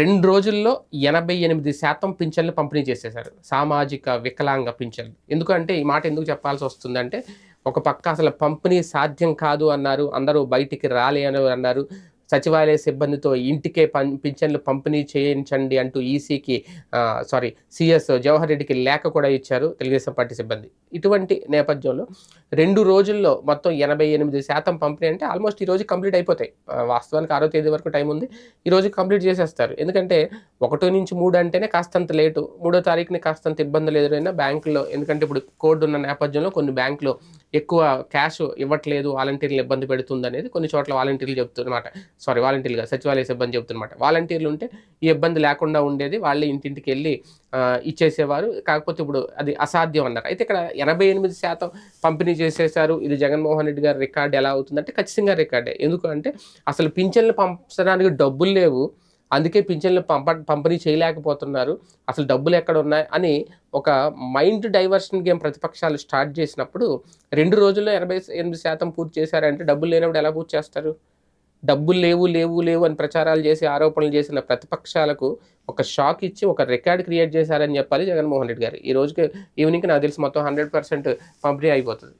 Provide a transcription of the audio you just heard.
రెండు రోజుల్లో ఎనభై ఎనిమిది శాతం పింఛన్లు పంపిణీ చేసేశారు. సామాజిక వికలాంగ పింఛన్లు. ఎందుకంటే ఈ మాట ఎందుకు చెప్పాల్సి వస్తుందంటే ఒక పక్క అసలు పంపిణీ సాధ్యం కాదు అన్నారు అందరూ బయటికి రాలే అని అన్నారు సచివాలయ సిబ్బందితో ఇంటికే పం పింఛన్లు పంపిణీ చేయించండి అంటూ ఈసీకి సారీ సిఎస్ జవహర్ రెడ్డికి లేఖ కూడా ఇచ్చారు తెలుగుదేశం పార్టీ సిబ్బంది. ఇటువంటి నేపథ్యంలో రెండు రోజుల్లో మొత్తం ఎనభై ఎనిమిది శాతం పంపిణీ అంటే ఆల్మోస్ట్ ఈ రోజు కంప్లీట్ అయిపోతాయి. వాస్తవానికి ఆరో తేదీ వరకు టైం ఉంది. ఈరోజు కంప్లీట్ చేసేస్తారు. ఎందుకంటే ఒకటో నుంచి మూడు అంటేనే కాస్తంత లేటు. మూడో తారీఖుని కాస్తంత ఇబ్బందులు ఎదురైనా బ్యాంకులో ఎందుకంటే ఇప్పుడు కోడ్ ఉన్న నేపథ్యంలో కొన్ని బ్యాంకులు ఎక్కువ క్యాష్ ఇవ్వట్లేదు వాలంటీర్లు ఇబ్బంది పెడుతుంది అనేది కొన్ని చోట్ల వాలంటీర్లు చెప్తున్నమాట. సారీ వాలంటీర్లుగా సచివాలయ సిబ్బంది చెప్తున్నమాట. వాలంటీర్లు ఉంటే ఈ ఇబ్బంది లేకుండా ఉండేది వాళ్ళే ఇంటింటికి వెళ్ళి ఇచ్చేసేవారు. కాకపోతే ఇప్పుడు అది అసాధ్యం అన్నారు. అయితే ఇక్కడ ఎనభై ఎనిమిది శాతం పంపిణీ చేసేసారు ఇది జగన్మోహన్ రెడ్డి గారి రికార్డ్ ఎలా అవుతుందంటే ఖచ్చితంగా రికార్డే. ఎందుకంటే అసలు పింఛన్లు పంపడానికి డబ్బులు లేవు. అందుకే పింఛన్లు పంప పంపిణీ చేయలేకపోతున్నారు. అసలు డబ్బులు ఎక్కడ ఉన్నాయి అని ఒక మైండ్ డైవర్షన్ గేమ్ ప్రతిపక్షాలు స్టార్ట్ చేసినప్పుడు రెండు రోజుల్లో ఎనభై ఎనిమిది శాతం పూర్తి చేశారంటే డబ్బులు లేనప్పుడు ఎలా పూర్తి చేస్తారు? డబ్బులు లేవు లేవు లేవు అని ప్రచారాలు చేసి ఆరోపణలు చేసిన ప్రతిపక్షాలకు ఒక షాక్ ఇచ్చి ఒక రికార్డ్ క్రియేట్ చేశారని చెప్పాలి జగన్మోహన్ రెడ్డి గారు. ఈ రోజుకి ఈవినింగ్కి నాకు తెలిసి మొత్తం హండ్రెడ్ పర్సెంట్ పంపిణీ అయిపోతుంది.